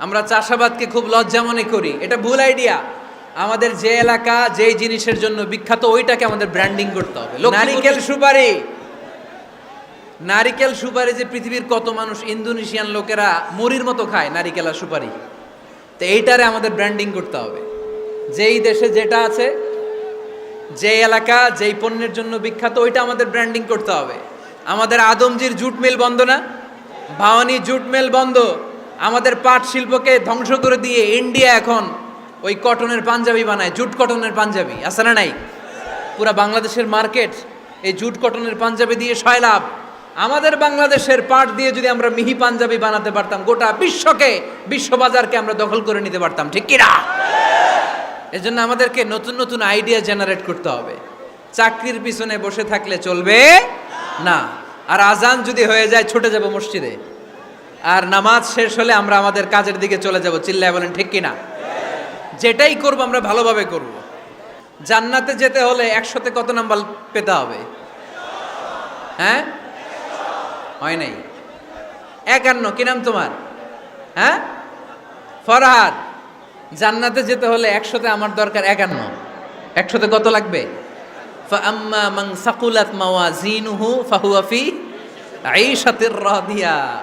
আমরা চাষাবাদকে খুব লজ্জা মনে করি। এটা ভুল আইডিয়া আমাদের যে এলাকা যেই জিনিসের জন্য বিখ্যাত ওইটাকে আমাদের ব্র্যান্ডিং করতে হবে। নারিকেল সুপারি। নারিকেল সুপারি যে পৃথিবীর কত মানুষ ইন্দোনেশিয়ান লোকেরা মুড়ির মতো খায় নারিকেল আর সুপারি। তো এইটারে আমাদের ব্র্যান্ডিং করতে হবে। যেই দেশে যেটা আছে যে এলাকা যেই পণ্যের জন্য বিখ্যাত ওইটা আমাদের ব্র্যান্ডিং করতে হবে। আমাদের আদমজির জুট মিল বন্ধ না? ভাওয়ানি জুট মিল বন্ধ। আমাদের পাট শিল্পকে ধ্বংস করে দিয়ে ইন্ডিয়া এখন ওই কটনের পাঞ্জাবি বানায়, জুট কটনের পাঞ্জাবি। আছে না নাই? পুরা বাংলাদেশের মার্কেট এই জুট কটনের পাঞ্জাবি দিয়ে সয়লাভ আমাদের বাংলাদেশের পাট দিয়ে যদি আমরা মিহি পাঞ্জাবি বানাতে পারতাম, গোটা বিশ্বকে, বিশ্ববাজারকে আমরা দখল করে নিতে পারতাম, ঠিক কিনা? এজন্য আমাদেরকে নতুন নতুন আইডিয়া জেনারেট করতে হবে। চাকরির পিছনে বসে থাকলে চলবে না। আর আজান যদি হয়ে যায়, ছুটে যাব মসজিদে। আর নামাজ শেষ হলে আমরা আমাদের কাজের দিকে চলে যাব। চিল্লায় বলেন, ঠিক কিনা? যেটাই করব আমরা ভালোভাবে করব। জান্নাতে যেতে হলে একশোতে কত নাম্বার পেতে হবে? হ্যাঁ? হয় নাই। একান্ন, কি নাম তোমার? হ্যাঁ? ফরহাদ, জান্নাতে যেতে হলে একশোতে আমার দরকার একান্ন। একশোতে কত লাগবে? ফাম্মা মান সাকুলাত মাওয়াজিনুহু ফাহুয়া ফি আইশাতির রাদিয়া।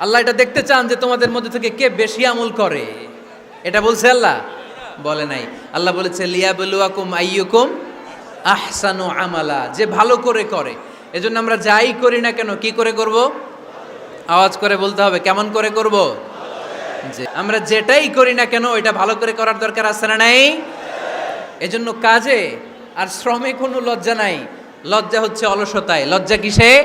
আল্লাহ এটা দেখতে চান যে তোমাদের মধ্যে থেকে কে বেশি আমল করে। এটা বলছে আল্লাহ? বলে নাই। আল্লাহ বলেছে, লিয়াবলুয়াকুম আইয়ুকুম আহসানু আমালা। যে ভালো করে করে। এজন্য আমরা যাই করি না কেন? কি করে করব? আওয়াজ করে বলতে হবে, কেমন করে করব? যে আমরা যেটাই করি না কেন, ওইটা ভালো করে করার দরকার আছে না নাই? এজন্য কাজে আর শ্রমে কোনো লজ্জা নাই। লজ্জা হচ্ছে অলসতায়। লজ্জা কিসে?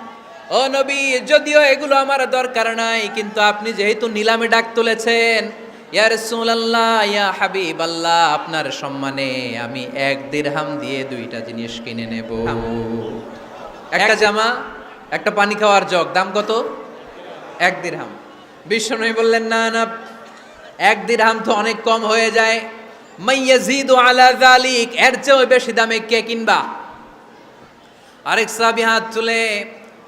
ও নবী যদিও এগুলো আমার দরকার নাই কিন্তু আপনি যেহেতু নিলামে ডাক তুলেছেন ইয়া রাসূলুল্লাহ ইয়া হাবিব আল্লাহ আপনার সম্মানে আমি এক দিরহাম দিয়ে দুইটা জিনিস কিনে নেব। একটা জামা একটা পানি খাওয়ার জগ দাম কত? এক দিরহাম। বিশ্বনবী বললেন না না এক দিরহাম তো অনেক কম হয়ে যায়। মাইয়াজিদু আলা যালিক এর চেয়েও বেশি দামে কে কিনবা? আরেক সাহাবী হাত তুলে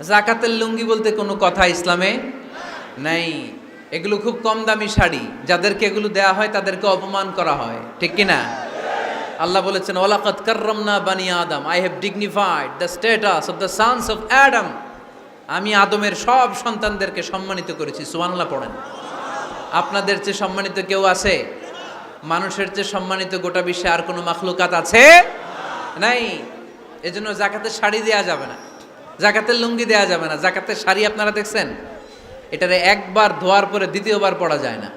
জাকাতের লুঙ্গি বলতে কোনো কথা ইসলামে নাই। এগুলো খুব কম দামি শাড়ি। যাদেরকে এগুলো দেয়া হয়, তাদেরকে অপমান করা হয়। ঠিক কি না আল্লাহ বলেছেন ওলাকাত কার্রামনা বানি আদম। I have dignified the status of the sons of Adam আমি আদমের সব সন্তানদেরকে সম্মানিত করেছি। সুবহানাল্লাহ পড়েন। আপনাদের চেয়ে সম্মানিত কেউ আছে? মানুষের চেয়ে সম্মানিত গোটা বিশ্বে আর কোনো মাখলুকাত আছে? নাই। এজন্য জাকাতের শাড়ি দেওয়া যাবে না। জাকাতের লুঙ্গি দেওয়া যাবে না। জাকাতের শাড়ি আপনারা দেখছেন? এটারে একবার ধোয়ার পরে দ্বিতীয়বার পড়া যায় না।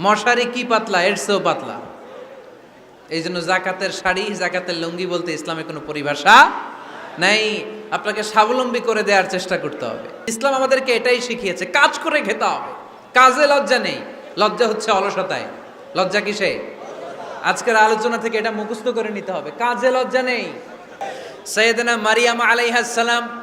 মশারি কি পাতলা, এর পাতলা। এই জন্য জাকাতের শাড়ি, জাকাতের লুঙ্গি বলতে ইসলামে কোনো পরিভাষা নাই। আপনাকে স্বাবলম্বী করে দেওয়ার চেষ্টা করতে হবে। ইসলাম আমাদেরকে এটাই শিখিয়েছে, কাজ করে খেতে হবে। কাজে লজ্জা নেই। লজ্জা হচ্ছে অলসতায়। লজ্জা কিসে? আজকের আলোচনা থেকে এটা মুখস্থ করে নিতে হবে। কাজে লজ্জা নেই। সৈয়দনা মারিয়াম আলাইহাস সালাম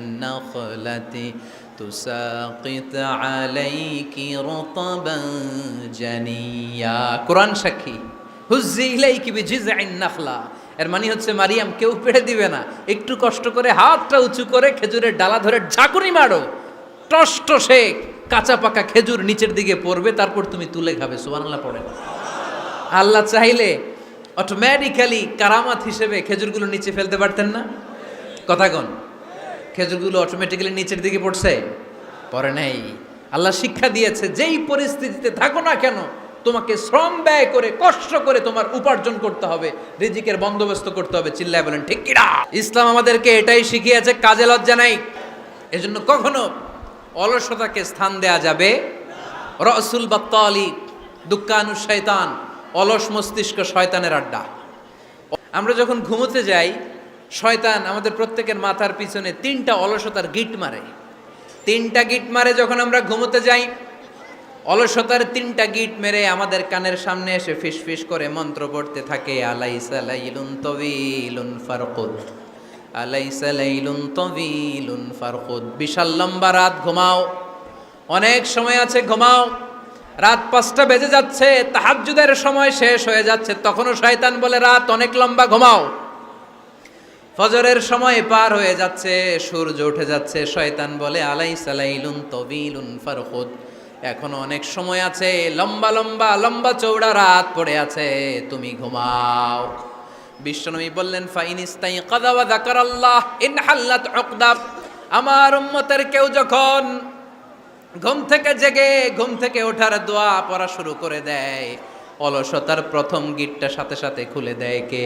নাখলাতি তুসাকিত আলাইকি রতাবান জানিয়া কোরআন সাক্ষী, হুজ্জি ইলাইকি বিজিযিন নাখলা। এর মানে হচ্ছে, মারিয়াম, কেউ পেড়ে দিবে না। একটু কষ্ট করে হাতটা উঁচু করে খেজুরের ডালা ধরে ঝাঁকুনি মারো। টস টসে কাঁচা পাকা খেজুর নিচের দিকে পড়বে, তারপর তুমি তুলে খাবে। সুবহানাল্লাহ পড়ে আল্লাহ চাইলে অটোমেটিক্যালি কারামাত হিসেবে খেজুরগুলো নিচে ফেলতে পারতেন না। কথা কন। খেজুরগুলো অটোমেটিক্যালি নিচের দিকে পড়ছে। পরে নাই। আল্লাহ শিক্ষা দিয়েছে, যেই পরিস্থিতিতে থাকো না কেন, তোমাকে শ্রম ব্যয় করে, কষ্ট করে তোমার উপার্জন করতে হবে, রিজিকের বন্দোবস্ত করতে হবে। চিল্লায় বলেন, ঠিক কিনা? ইসলাম আমাদেরকে এটাই শিখিয়েছে, কাজে লজ্জা নাই। এজন্য কখনো অলসতাকে স্থান দেয়া যাবে রসুল বাত্তালি দুঃখানু শয়তান, অলস মস্তিষ্ক শয়তানের আড্ডা। আমরা যখন ঘুমোতে যাই শয়তান আমাদের প্রত্যেকের মাথার পিছনে তিনটা অলসতার গিট মারে। তিনটা গিট মারে যখন আমরা ঘুমোতে যাই, অলসতার তিনটা গিট মেরে আমাদের কানের সামনে এসে ফিস ফিস করে মন্ত্র পড়তে থাকে, আলাইসা লাইলুন তবিলুন ফারকুদ, আলাইসা লাইলুন তবিলুন ফারকুদ। বিশাল লম্বা রাত, ঘুমাও। অনেক সময় আছে, ঘুমাও। রাত পাঁচটা বেজে যাচ্ছে, তাহাজ্জুদের সময় শেষ হয়ে যাচ্ছে, তখনও শয়তান বলে, রাত অনেক লম্বা, ঘুমাও। ফজরের সময় পার হয়ে যাচ্ছে, সূর্য উঠে যাচ্ছে, শয়তান বলে আলাই সালাইলুন তবিলুন ফারহুদ এখনও অনেক সময় আছে, লম্বা লম্বা লম্বা চৌড়া রাত পড়ে আছে, তুমি ঘুমাও। বিশ্বনবী বললেন ফাইনিস্তাই কাদাওয়া যাকার আল্লাহ ইন হাল্লাত আমার উম্মতের কেউ যখন ঘুম থেকে জেগে, ঘুম থেকে ওঠার দোয়া পড়া শুরু করে দেয়, অলসতার প্রথম গিটটা সাথে সাথে খুলে দেয় কে?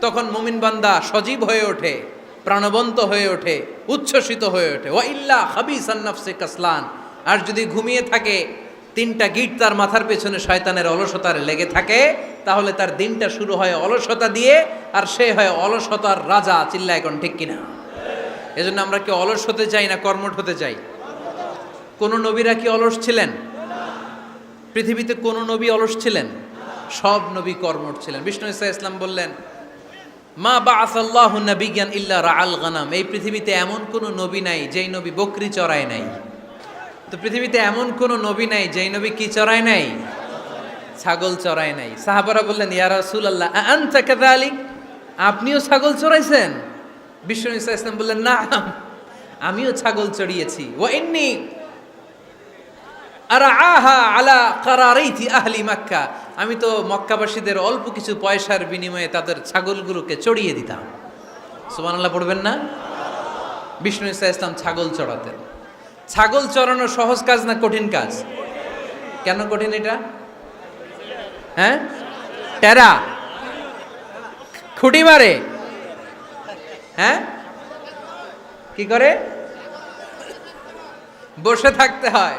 তখন মুমিন বান্দা সজীব হয়ে ওঠে, প্রাণবন্ত হয়ে ওঠে, উচ্ছ্বসিত হয়ে ওঠে। ওয়া ইল্লা হাবিসান নাফসে কাসলান। আর যদি ঘুমিয়ে থাকে, তিনটা গিট তার মাথার পেছনে শয়তানের অলসতার লেগে থাকে, তাহলে তার দিনটা শুরু হয় অলসতা দিয়ে, আর সে হয় অলসতার রাজা, চিল্লা এখন ঠিক কিনা? এজন্য আমরা কি অলস হতে চাই না কর্মঠ হতে চাই? কোন নবীরা কি অলস ছিলেন? পৃথিবীতে কোন নবী অলস ছিলেন? সব নবী কর্মঠ ছিলেন। বিষ্ণু ইসা ইসলাম বললেন মা বা আসাল্লাহ নবিজ্ঞান ইল্লা রাআল গানাম। এই পৃথিবীতে এমন কোনো নবী নাই যেই নবী বকরি চড়ায় নাই। তো পৃথিবীতে এমন কোনো নবী নাই যেই নবী কি চড়ায় নাই? ছাগল চড়ায় নাই। সাহাবারা বললেন, ইয়া রাসূলুল্লাহ আনতা কাযালিক? আপনিও ছাগল চড়াইছেন? বিষ্ণু ইসা ইসলাম বললেন না আমিও ছাগল চড়িয়েছি। ও ইন্নি আর আহা আলা কারারাইতি আহলি মাক্কা। আমি তো মক্কাবাসীদের অল্প কিছু পয়সার বিনিময়ে তাদের ছাগলগুলোকে চড়িয়ে দিতাম। সুবহানাল্লাহ পড়বেন না? বিষ্ণু ইসা ইসলাম ছাগল চড়াতেন। ছাগল চড়ানো সহজ কাজ না কঠিন কাজ? কেন কঠিন এটা? হ্যাঁ? টেরা। খুঁটি মারে। হ্যাঁ? কি করে? বসে থাকতে হয়।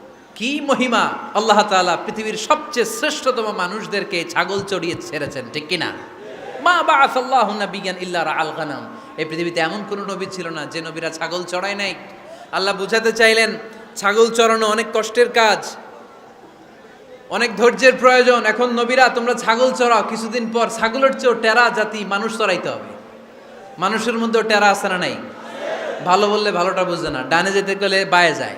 কি মহিমা? আল্লাহ তাআলা পৃথিবীর সবচেয়ে শ্রেষ্ঠতম মানুষদেরকে ছাগল চড়িয়ে ছেড়েছেন, ঠিক কি না মা বা আসাল্লাহ বিজ্ঞান ইল্লা আল গানাম। এই পৃথিবীতে এমন কোনো নবী ছিল না যে নবীরা ছাগল চড়ায় নাই। আল্লাহ বুঝাতে চাইলেন, ছাগল চড়ানো অনেক কষ্টের কাজ, অনেক ধৈর্যের প্রয়োজন। এখন নবীরা, তোমরা ছাগল চড়াও, কিছুদিন পর ছাগলের চেয়েও টেরা জাতি মানুষ চড়াইতে হবে। মানুষের মধ্যেও টেরা আছে না নাই? ভালো বললে ভালোটা বুঝবে না, ডানে যেতে গেলে বায়ে যায়।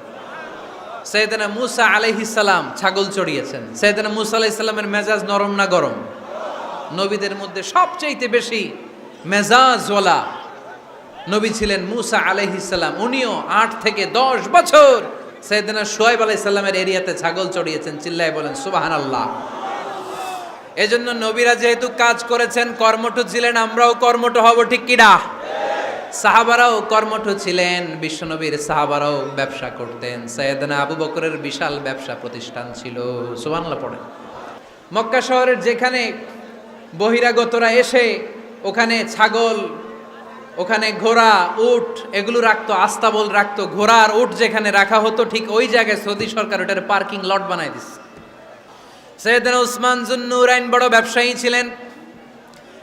সৈয়দনা মুসা আলাইহিসাল্লাম ছাগল চড়িয়েছেন। সৈয়দনা মুসা আলাইহিসাল্লামের মেজাজ নরম না গরম? নবীদের মধ্যে সবচাইতে বেশি মেজাজওয়ালা নবী ছিলেন মুসা আলাইহিসাল্লাম উনিও আট থেকে দশ বছর সৈয়দনা সোয়াইব আলাইসাল্লামের এরিয়াতে ছাগল চড়িয়েছেন, চিল্লায় বলেন সুবাহান আল্লাহ এজন্য নবীরা যেহেতু কাজ করেছেন কর্মঠ ছিলেন, আমরাও কর্মঠ হব, ঠিক কিনা সাহাবারাও কর্মঠ ছিলেন, বিশ্বনবীর সাহাবারাও ব্যবসা করতেন। সৈয়দনা আবু বকরের বিশাল ব্যবসা প্রতিষ্ঠান ছিল। সুবহানাল্লাহ পড়ে মক্কা শহরের যেখানে বহিরাগতরা এসে, ওখানে ছাগল, ওখানে ঘোড়া, উট, এগুলো রাখতো, আস্তাবল রাখতো, ঘোড়া আর উট যেখানে রাখা হতো, ঠিক ওই জায়গায় সৌদি সরকার ওটার পার্কিং লট বানাই দিচ্ছে। সৈয়দনা উসমান জুন্নুরাইন বড় ব্যবসায়ী ছিলেন।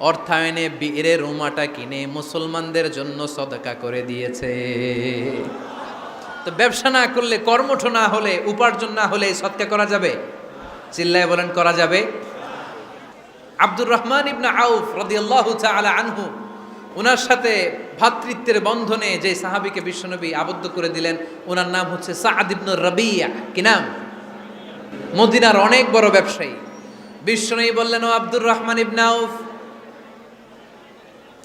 অর্থায়নে বীরে রুমাটা কিনে মুসলমানদের জন্য সদকা করে দিয়েছে। তো ব্যবসা না করলে, কর্মঠ না হলে, উপার্জন না হলে সৎকা করা যাবে? চিল্লায় বলেন, করা যাবে। আব্দুর রহমান ইবনা আউফ রাদিয়াল্লাহু আলা আনহু ওনার সাথে ভ্রাতৃত্বের বন্ধনে যে সাহাবীকে বিশ্বনবী আবদ্ধ করে দিলেন ওনার নাম হচ্ছে সাআদ ইবনু রাবিয়া। কি নাম? মদিনার অনেক বড় ব্যবসায়ী। বিশ্বনবী বললেন, ও আব্দুর রহমান ইবনা আউফ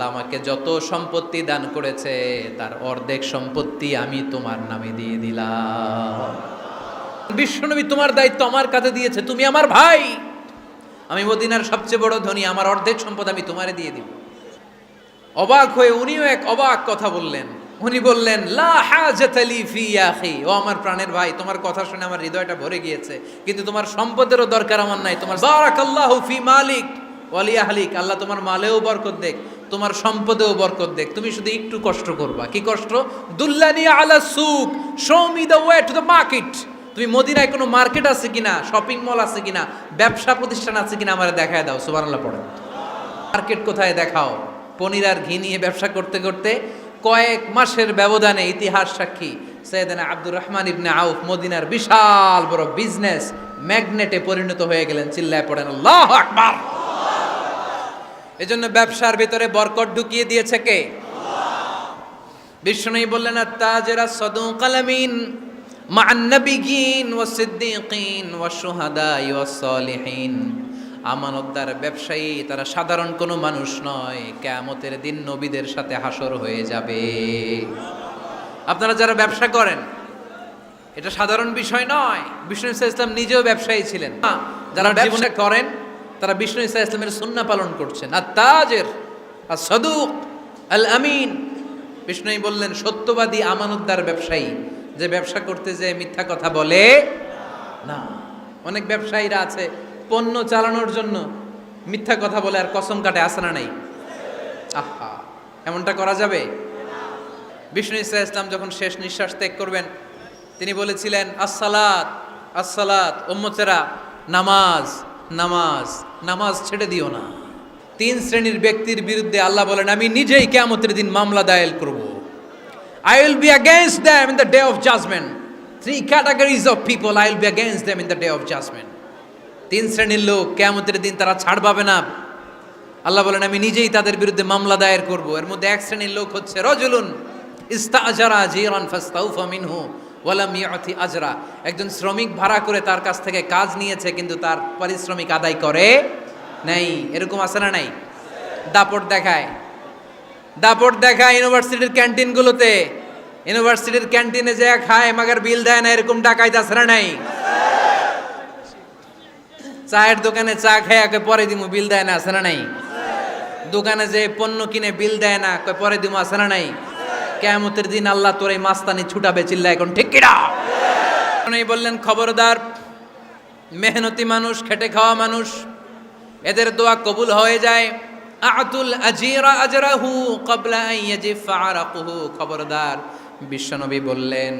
আমাকে যত সম্পত্তি দান করেছে, তার অর্ধেক সম্পত্তি আমি তোমার নামে দিয়ে দিলাম। বিশ্বনবী তোমার দায়িত্ব আমার কাছে দিয়েছে, তুমি আমার ভাই। আমি মদিনার সবচেয়ে বড় ধনী, আমার অর্ধেক সম্পদ আমি তোমারে দিয়ে দিব। অবাক হয়ে উনিও এক অবাক কথা বললেন। উনি বললেন ও আমার প্রাণের ভাই, তোমার কথা শুনে আমার হৃদয়টা ভরে গিয়েছে। কিন্তু তোমার সম্পদেরও দরকার আমার নাই। তোমার ফি মালিক আল্লাহ তোমার মালেও বরকত দেখ। তোমার সম্পদেও বরকত দেখ। তুমি শুধু একটু কষ্ট করবা। কি কষ্ট? দুল্লানি আলা সুক। Show me the way to the market তুমি মদিনায় কোনো মার্কেট আছে কিনা? শপিং মল আছে কিনা? ব্যবসা প্রতিষ্ঠান আছে কিনা? আমার দেখায় দাও। সুবহানাল্লাহ পড়ে মার্কেট কোথায় দেখাও? পনির আর ঘি নিয়ে ব্যবসা করতে করতে কয়েক মাসের ব্যবধানে ইতিহাস সাক্ষী। সৈয়দানা আব্দুর রহমান ইবনে আউফ মদিনার বিশাল বড় বিজনেস ম্যাগনেটে পরিণত হয়ে গেলেন। চিল্লায় পড়েন, আল্লাহ আকবার! এজন্য ব্যবসার ভিতরে বরকট ঢুকিয়ে দিয়েছে কে? বিষ্ণু বললেন তাজেরা সদু কালামিন মা'an নাবিয়িন ওয়াস সিদ্দিকিন ওয়াস শুহাদা ওয়াস সালিহিন। আমানতদার ব্যবসায়ী তারা সাধারণ কোনো মানুষ নয় কেয়ামতের দিন নবীদের সাথে হাসর হয়ে যাবে। আপনারা যারা ব্যবসা করেন এটা সাধারণ বিষয় নয় বিষ্ণু ইসা ইসলাম নিজেও ব্যবসায়ী ছিলেন। যারা ব্যবসা করেন তারা বিষ্ণু ইসা ইসলামের সুন্না পালন করছেন। আর তাজের, আর সদুক, আল আমিন। বিষ্ণুই বললেন, সত্যবাদী আমানতদার ব্যবসায়ী, যে ব্যবসা করতে যে মিথ্যা কথা বলে না। অনেক ব্যবসায়ীরা আছে, পণ্য চালানোর জন্য মিথ্যা কথা বলে, আর কসম কাটে আসনা নাই? আহা, এমনটা করা যাবে? বিষ্ণু ইসা ইসলাম যখন শেষ নিঃশ্বাস ত্যাগ করবেন, তিনি বলেছিলেন, আসসালাত আসসালাত ওম্মতেরা নামাজ নামাজ। নামাজ ছেড়ে দিও না। তিন শ্রেণির ব্যক্তির বিরুদ্ধে আল্লাহ বলেন, আমি নিজেই কেমতের দিন মামলা দায়ের করব। I will be against them in the day of judgement three categories of people I will be against them in the day of judgement তিন শ্রেণির লোক কেমতের দিন তারা ছাড় পাবে না। আল্লাহ বলেন, আমি নিজেই তাদের বিরুদ্ধে মামলা দায়ের করব। এর মধ্যে এক শ্রেণির লোক হচ্ছে রজুলুন ইস্তাজারা জিরান ফাস্তাউফা মিনহু। ওয়ালাম ইয়াতি আজরা। একজন শ্রমিক ভাড়া করে তার কাছ থেকে কাজ নিয়েছে, কিন্তু তার পারিশ্রমিক আদায় করে নাই। এরকম আছে না নাই? দাপট দেখায়। দাপট দেখায় ইউনিভার্সিটির ক্যান্টিনগুলোতে। ইউনিভার্সিটির ক্যান্টিনে যে খায়, মাগার বিল দেয় না, এরকম আছে না নাই? চায়ের দোকানে চা খায় একে পরে দিমু, বিল দেয় না, আছে না নাই? দোকানে যে পণ্য কিনে বিল দেয় না পরে দিমু, আছে না নাই? কেয়ামতের দিন আল্লাহ তোর এই মাস্তানি ছুটাবে চিল্লা এখন, ঠিক কিনা? বললেন, খবরদার, মেহনতি মানুষ, খেটে খাওয়া মানুষ, এদের দোয়া কবুল হয়ে যায়। আতুল আজিরা আজরাহু ইয়াজিফা আরাকুহু। খবরদার, বিশ্বনবী বললেন,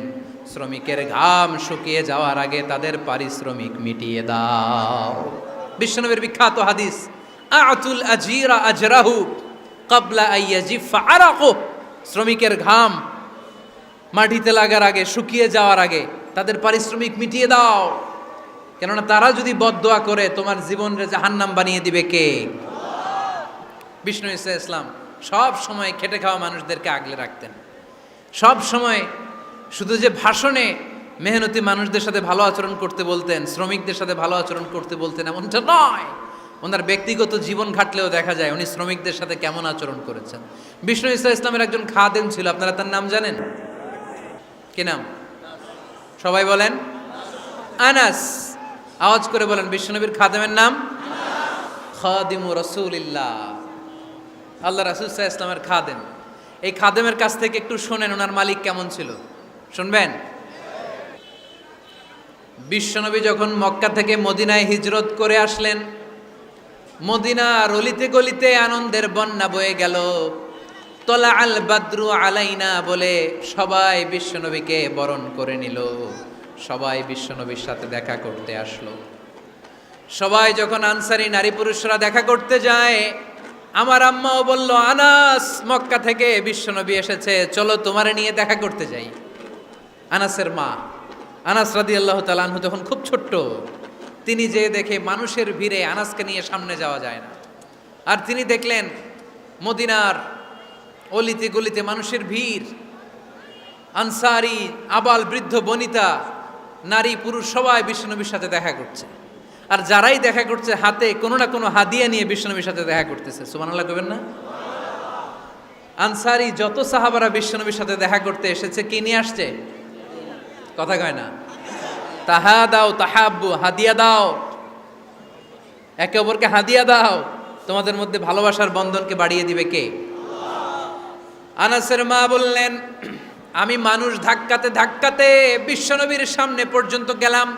শ্রমিকের ঘাম শুকিয়ে যাওয়ার আগে তাদের পারিশ্রমিক মিটিয়ে দাও। বিশ্বনবীর বিখ্যাত হাদিস, আতুল আজিরা আজরাহু ক্বাবলা আন ইয়াজিফা আরাকুহু। শ্রমিকের ঘাম মাটিতে লাগার আগে, শুকিয়ে যাওয়ার আগে, তাদের পারিশ্রমিক মিটিয়ে দাও। কেননা তারা যদি বদদোয়া করে, তোমার জীবনরে জাহান্নাম বানিয়ে দিবে কে? বিষ্ণু ইসা ইসলাম সব সময় খেটে খাওয়া মানুষদেরকে আগলে রাখতেন। সব সময় শুধু যে ভাষণে মেহনতি মানুষদের সাথে ভালো আচরণ করতে বলতেন, শ্রমিকদের সাথে ভালো আচরণ করতে বলতেন, এমনটা নয়। ওনার ব্যক্তিগত জীবন ঘাটলেও দেখা যায় উনি শ্রমিকদের সাথে কেমন আচরণ করেছেন। বিষ্ণু ইসা ইসলামের একজন খাদেম ছিল, আপনারা তার নাম জানেন? কি নাম? সবাই বলেন? আনাস। আওয়াজ করে বলেন বিশ্বনবীর খাদেমের নাম? খাদিমু রসুলিল্লাহ। আল্লাহ রাসুল সাহা ইসলামের খাদেম। এই খাদেমের কাছ থেকে একটু শোনেন, ওনার মালিক কেমন ছিল? শুনবেন? বিশ্বনবী যখন মক্কা থেকে মদিনায় হিজরত করে আসলেন মদিনার অলিতে গলিতে আনন্দের বন্যা বয়ে গেল। তলা আল বাদ্রু আলাইনা বলে সবাই বিশ্বনবীকে বরণ করে নিল। সবাই বিশ্বনবীর সাথে দেখা করতে আসলো। সবাই যখন আনসারি নারী পুরুষরা দেখা করতে যায়, আমার আম্মাও বলল, আনাস, মক্কা থেকে বিশ্বনবী এসেছে, চলো তোমারে নিয়ে দেখা করতে যাই। আনাসের মা, আনাস রাদি আল্লাহ তালানহু তখন খুব ছোট্ট তিনি যে দেখে মানুষের ভিড়ে আনাসকে নিয়ে সামনে যাওয়া যায় না। আর তিনি দেখলেন মদিনার অলিতে গলিতে মানুষের ভিড়। আনসারি, আবাল, বৃদ্ধ, বনিতা, নারী, পুরুষ সবাই বিষ্ণুনবীর সাথে দেখা করছে। আর যারাই দেখা করছে হাতে, কোনো না কোনো হাদিয়া নিয়ে বিষ্ণুনবীর সাথে দেখা করতেছে। সুমানাল্লাহ কবেন না? আনসারি, যত সাহাবারা বিশ্বনবীর সাথে দেখা করতে এসেছে, কি নিয়ে আসছে? কথা কয় না। তাহা দাও তাহাব্বু, হাদিয়া দাও। একে অপরকে হাদিয়া দাও। তোমাদের মধ্যে ভালোবাসার বন্ধনকে বাড়িয়ে দিবে কে? আনাসের মা বললেন, আমি মানুষ ধাক্কাতে ধাক্কাতে বিশ্বনবীর সামনে পর্যন্ত গেলাম।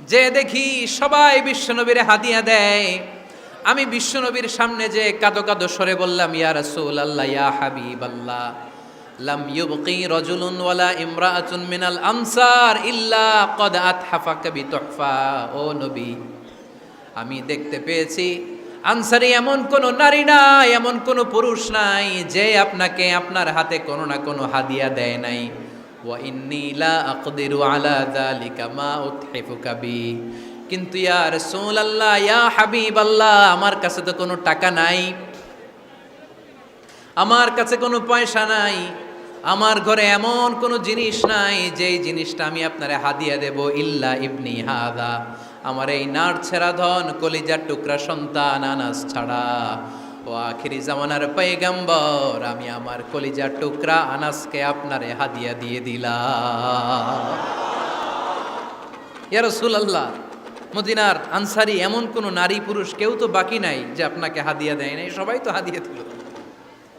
যে দেখি সবাই বিশ্বনবীর হাদিয়া দেয়। আমি বিশ্বনবীর সামনে যে কাদো কাদো সরে বললাম, ইয়া রাসূল আল্লাহ ইয়া হাবিব আল্লাহ লাম ইউবকি রাজুলুন ওয়ালা ইমরাআতুন মিনাল আমসার ইল্লা কদ আতহাফাকা বিতুহফা। ও নবী, আমি দেখতে পেয়েছি, আনসারি এমন কোন নারী নাই, এমন কোন পুরুষ নাই, যে আপনাকে আপনার হাতে কোনো না কোনো হাদিয়া দেয় নাই। ওয়া ইন্নী লা আকদিরু আলা যালিকা মা উতহিফুকা বি। কিন্তু ইয়া রাসূলুল্লাহ, ইয়া হাবিবাল্লাহ, আমার কাছে তো কোনো টাকা নাই। আমার কাছে কোনো পয়সা নাই, আমার ঘরে এমন কোনো জিনিস নাই, যেই জিনিসটা আমি আপনারে হাদিয়া দেব, ইল্লা ইবনি হাদা। আমার এই নার ছেঁড়া ধন, কলিজার টুকরা সন্তান, আনাস ছাড়া। ও আখিরি জামানার পেগম্বর আমি আমার কলিজার টুকরা, আনাসকে আপনারে হাদিয়া দিয়ে দিলাম। ইয়া রাসূলুল্লাহ, মদিনার আনসারি এমন কোনো নারী পুরুষ কেউ তো বাকি নাই, যে আপনাকে হাদিয়া দেয় নাই, সবাই তো হাদিয়া দিল।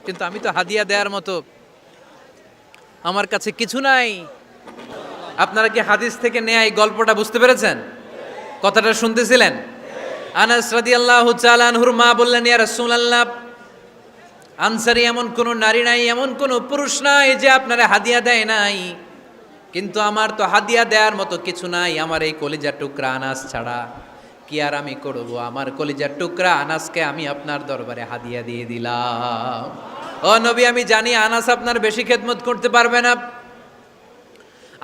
কিন্তু আমি তো হাদিয়া দেওয়ার মতো। আমার কাছে কিছু নাই। আপনারা কি হাদিস থেকে নেয়া এই গল্পটা বুঝতে পেরেছেন? কথাটা শুনতেছিলেন? আনাস রাদিয়াল্লাহু তাআলা আনহুর মা বললেন, ইয়া রাসূলুল্লাহ, আনসারি এমন কোন নারী নাই, এমন কোন পুরুষ নাই যে আপনারা হাদিয়া দেয় নাই। কিন্তু আমার তো হাদিয়া দেওয়ার মতো কিছু নাই। আমার এই কলিজার টুকরা আনাস ছাড়া কি আর আমি করব? আমার কলিজার টুকরা আনাসকে আমি আপনার দরবারে হাদিয়া দিয়ে দিলাম। ও নবী, আমি জানি আনাস আপনার বেশি খেদমত করতে পারবে না।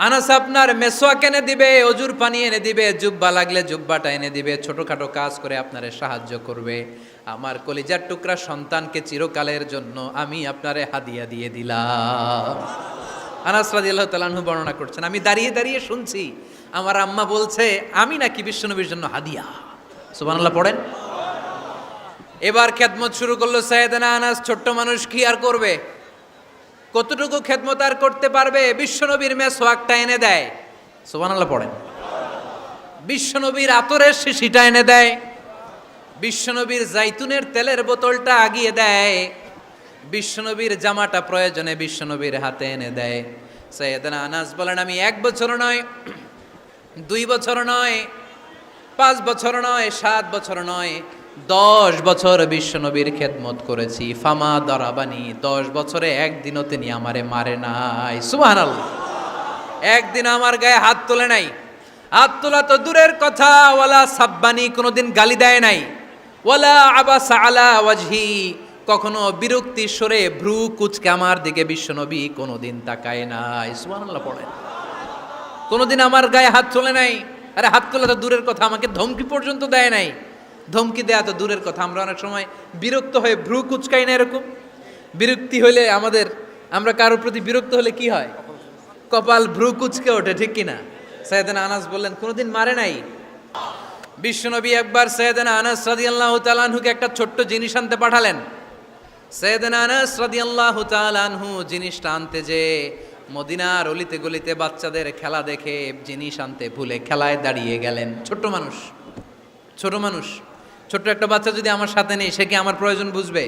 আনাস আপনার মেসোয়াক এনে দিবে, অজুর পানি এনে দিবে, জুব্বা লাগলে জুব্বাটা এনে দিবে, ছোটখাটো কাজ করে আপনারে সাহায্য করবে। আমার কলিজার টুকরা সন্তানকে চিরকালের জন্য আমি আপনারে হাদিয়া দিয়ে দিলাম। আনাস রাদিয়াল্লাহু তাআলাহু বর্ণনা করছেন, আমি দাঁড়িয়ে দাঁড়িয়ে শুনছি, আমার আম্মা বলছে, আমি নাকি বিশ্বনবীর জন্য হাদিয়া। সুবহানাল্লাহ, পড়েন। এবার খেদমত শুরু করল সাইয়েদানা আনাস, ছোট্ট মানুষ কি আর করবে? কতটুকু খেদমত আর করতে পারবে? বিশ্বনবীর মেসোয়াকটা এনে দেয়। সুবহানাল্লাহ পড়েন। বিশ্বনবীর আতরের শিশিটা এনে দেয়। বিশ্বনবীর জাইতুনের তেলের বোতলটা আগিয়ে দেয়। বিশ্বনবীর জামাটা প্রয়োজনে বিশ্বনবীর হাতে এনে দেয়। সৈয়দনা আনাস বলেন, আমি এক বছর নয়, দুই বছর নয়, পাঁচ বছর নয়, সাত বছর নয় দশ বছর বিশ্বনবীর খেদমত করেছি। ফামা দরাবানি, দশ বছরে একদিনও তিনি আমারে মারে নাই। সুবাহ একদিন আমার গায়ে হাত তোলে নাই। হাত তোলা তো দূরের কথা, ওয়ালা সাব্বানি কোনোদিন গালি দেয় নাই। ওয়ালা আবাসা আলা ওয়াজহি, কখনো বিরক্তি সরে ভ্রু কুচকে আমার দিকে বিশ্বনবী কোনোদিন তাকায় নাই। সুবহানাল্লাহ পড়ে কোনোদিন আমার গায়ে হাত তোলে নাই। আরে হাত তোলা তো দূরের কথা, আমাকে ধমকি পর্যন্ত দেয় নাই। ধমকি দেয়া তো দূরের কথা। আমরা অনেক সময় বিরক্ত হয়ে ভ্রু কুচকাই না এরকম। বিরক্তি হলে আমাদের, আমরা কারোর প্রতি বিরক্ত হলে কি হয়? কপাল ভ্রু কুচকে ওঠে, ঠিক কিনা? সৈয়দান আনাস বললেন, কোনোদিন মারে নাই? বিশ্বনবী একবার সৈয়দান আনাস রাদিয়াল্লাহু তাআলাহুকে একটা ছোট্ট জিনিস আনতে পাঠালেন। সৈয়দান আনাস রাদিয়াল্লাহু তাআলাহু জিনিসটা আনতে যে মদিনার অলিতে গলিতে বাচ্চাদের খেলা দেখে জিনিস আনতে ভুলে খেলায় দাঁড়িয়ে গেলেন। ছোট্ট মানুষ, ছোট মানুষ। ছোট্ট একটা বাচ্চা যদি আমার সাথে নেই, সে কি আমার প্রয়োজন বুঝবে?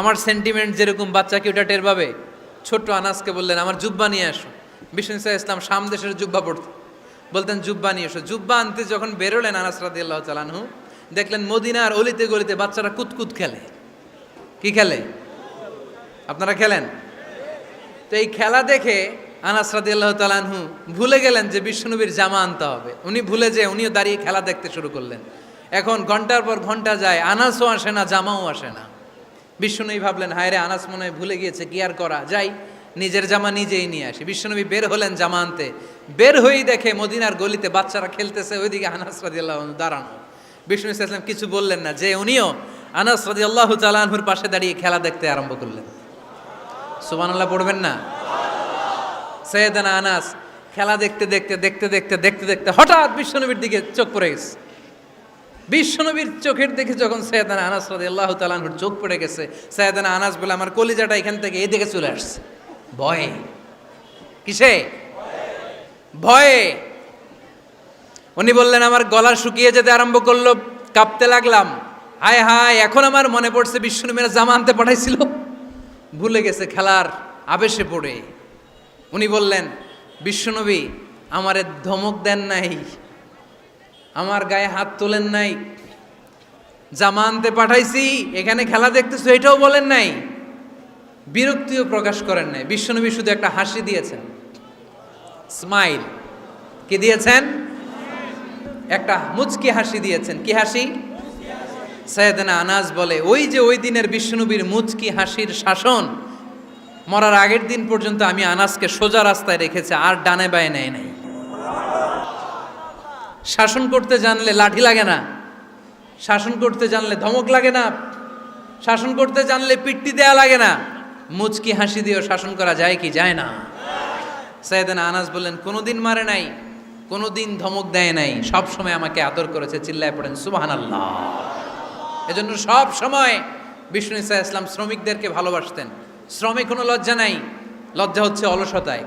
আমার সেন্টিমেন্ট যেরকম, বাচ্চা কি ওটা টের পাবে? ছোট্ট আনাসকে বললেন, আমার জুব্বা নিয়ে আসো। বিষ্ণু ইসা ইসলাম শাম দেশের জুব্বা পড়তো। বলতেন, জুব্বা নিয়ে এসো। জুব্বা আনতে যখন বেরোলেন আনাস রাদি আল্লাহ চালানহু দেখলেন মদিনার অলিতে গলিতে বাচ্চারা কুতকুত খেলে। কি খেলে? আপনারা খেলেন? তো এই খেলা দেখে আনাস রাদি আল্লাহ তালানহু ভুলে গেলেন যে বিষ্ণুনবীর জামা আনতে হবে। উনি ভুলে যে উনিও দাঁড়িয়ে খেলা দেখতে শুরু করলেন। এখন ঘণ্টার পর ঘণ্টা যায়, আনাসও আসে না, জামাও আসে না। বিষ্ণুনবী ভাবলেন হায় রে আনাস মনে হয় ভুলে গিয়েছে, কি আর করা? যাই, নিজের জামা নিজেই নিয়ে আসি। বিশ্বনবী বের হলেন জামা আনতে। বের হয়েই দেখে মদিনার গলিতে বাচ্চারা খেলতেছে, ওইদিকে আনাস রাদি আল্লাহ দাঁড়ানো। বিষ্ণু ইসলাম কিছু বললেন না, যে উনিও আনাস রাদি আল্লাহ তালাহুর পাশে দাঁড়িয়ে খেলা দেখতে আরম্ভ করলেন। সুবহানাল্লাহ, পড়বেন না? সৈয়দানা আনাস খেলা দেখতে দেখতে দেখতে দেখতে দেখতে দেখতে হঠাৎ বিশ্বনবীর দিকে চোখ পড়ে গেছে। বিশ্বনবীর চোখের দেখে যখন সৈয়দানা আনাস রাদি আল্লাহ তালাহুর চোখ পড়ে গেছে, সৈয়দানা আনাস বলে, আমার কলিজাটা এখান থেকে এই দিকে চলে আসছে। ভয়ে। কিসে? ভয়ে। উনি বললেন, আমার গলা শুকিয়ে যেতে আরম্ভ করল, কাঁপতে লাগলাম। হায় হায়, এখন আমার মনে পড়ছে বিশ্বনবীরা জামা আনতে পাঠাইছিল। ভুলে গেছে খেলার আবেশে পড়ে। উনি বললেন বিশ্বনবী আমারে ধমক দেন নাই। আমার গায়ে হাত তোলেন নাই। জামা আনতে পাঠাইছি, এখানে খেলা দেখতেছো, এটাও বলেন নাই। বিরক্তিও প্রকাশ করেন নাই। বিশ্বনবী শুধু একটা হাসি দিয়েছেন। স্মাইল। কি দিয়েছেন? একটা মুচকি হাসি দিয়েছেন। কি হাসি? সৈয়দনা আনাজ বলে, ওই যে ওই দিনের বিশ্বনবীর মুচকি হাসির শাসন, মরার আগের দিন পর্যন্ত আমি আনাজকে সোজা রাস্তায় রেখেছি, আর ডানে বায়ে নেয় নাই। শাসন করতে জানলে লাঠি লাগে না। শাসন করতে জানলে ধমক লাগে না। শাসন করতে জানলে পিট্টি দেয়া লাগে না। মুচকি হাসি দিয়েও শাসন করা যায় কি যায় না। সৈয়দানা আনাস বললেন, কোনোদিন মারে নাই, কোনোদিন ধমক দেয় নাই। সব সময় আমাকে আদর করেছে, চিল্লায় পড়েন সুবাহান আল্লাহ এজন্য সব সময় বিষ্ণু ইসা ইসলাম শ্রমিকদেরকে ভালোবাসতেন। শ্রমে কোনো লজ্জা নাই। লজ্জা হচ্ছে অলসতায়।